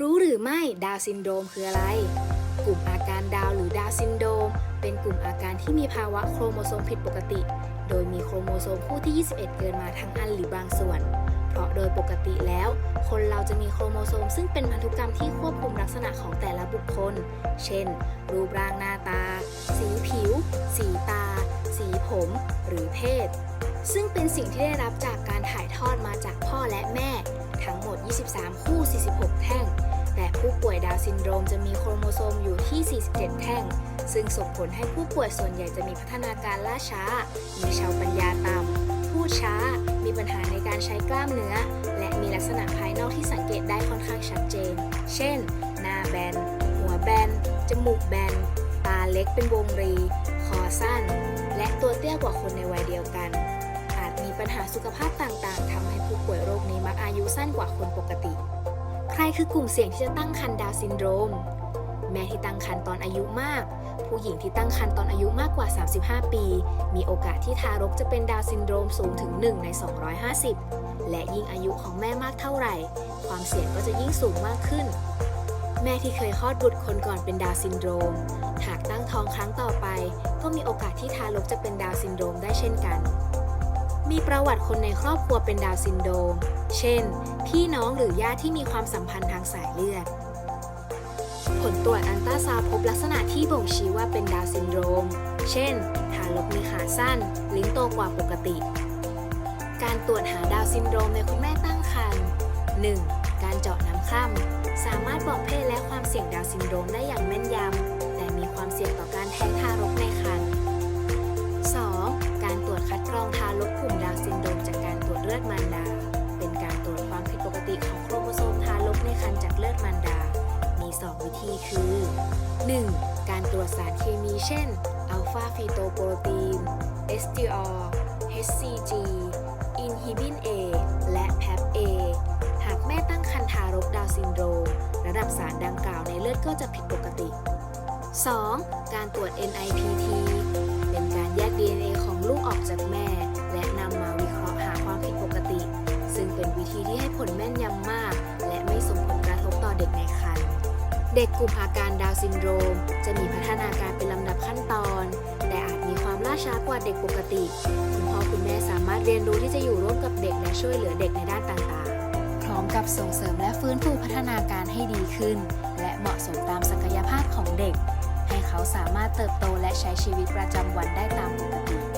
รู้หรือไม่ดาวซินโดรมคืออะไร กลุ่มอาการดาวหรือดาวซินโดรมเป็นกลุ่มอาการที่มีภาวะโครโมโซมผิดปกติ โดยมีโครโมโซมคู่ที่ 21 เกินมาทั้งอันหรือบางส่วน เพราะโดยปกติแล้ว คนเราจะมีโครโมโซมซึ่งเป็นพันธุกรรมที่ควบคุมลักษณะของแต่ละบุคคล เช่น รูปร่างหน้าตา สีผิว สีตา สีผม หรือเพศ ซึ่งเป็นสิ่งที่ได้รับจากการถ่ายทอดมาจากพ่อและแม่ ทั้ง 23 คู่ 46 แท่ง แต่ผู้ป่วยดาวซินโดรมจะมีโครโมโซมอยู่ที่ 47 แท่ง ซึ่งส่งผลให้ผู้ป่วยส่วนใหญ่จะมีพัฒนาการล่าช้า มีชาวปัญญาต่ำพูดช้า มีปัญหาในการใช้กล้ามเนื้อ และมีลักษณะภายนอกที่สังเกตได้ค่อนข้างชัดเจน เช่น หน้าแบน หัวแบน จมูกแบน ตาเล็กเป็นวงรี คอสั้น และตัวเตี้ยกว่าคนในวัยเดียวกัน อาจมีปัญหาสุขภาพต่างๆทำให้ผู้ป่วย สั้นกว่าคนปกติ ใครคือกลุ่มเสี่ยงที่จะตั้งครรภ์ดาวซินโดรม แม่ที่ตั้งครรภ์ตอนอายุมาก ผู้หญิงที่ตั้งครรภ์ตอนอายุมากกว่า 35 ปี มีโอกาสที่ทารกจะเป็นดาวซินโดรมสูงถึง 1 ใน 250 และยิ่งอายุของแม่มากเท่าไหร่ ความเสี่ยงก็จะยิ่งสูงมากขึ้น แม่ที่เคยคลอดบุตรคนก่อนเป็นดาวซินโดรม หากตั้งท้องครั้งต่อไป ก็มีโอกาสที่ทารกจะเป็นดาวซินโดรมได้เช่นกัน มีประวัติคนในครอบครัวเป็นดาวซินโดม เช่น พี่น้องหรือญาติที่มีความสัมพันธ์ทางสายเลือด ผลตรวจอันตราซาวพบลักษณะที่บ่งชี้ว่าเป็นดาวซินโดรม เช่น ทารกมีขาสั้น ลิ้นโตกว่าปกติ การตรวจหาดาวซินโดรมในคุณแม่ตั้งครรภ์ 1. การเจาะน้ำคร่ำสามารถบอกเพศและความเสี่ยงดาวซินโดรมได้อย่างแม่นยำ แต่มีความเสี่ยงต่อการแท้ง ดมารดา มี 2 วิธีคือ 1. การตรวจสารเคมีเช่นอัลฟาฟีโตโปรตีน STR HCG อินฮิบิน A และ PAP A หากแม่ตั้งครรภ์ทารกดาวซินโดรมระดับสารดังกล่าวในเลือดก็จะผิดปกติ 2. การตรวจ NIPT เป็นการแยก DNA เด็กกลุ่มอาการดาวซินโดรม จะมีพัฒนาการเป็นลำดับขั้นตอน แต่อาจมีความล่าช้ากว่าเด็กปกติ คุณพ่อคุณแม่สามารถเรียนรู้ที่จะอยู่ร่วมกับเด็กและช่วยเหลือเด็กในด้านต่างๆ พร้อมกับส่งเสริมและฟื้นฟูพัฒนาการให้ดีขึ้น และเหมาะสมตามศักยภาพของเด็ก ให้เขาสามารถเติบโตและใช้ชีวิตประจำวันได้ตามปกติ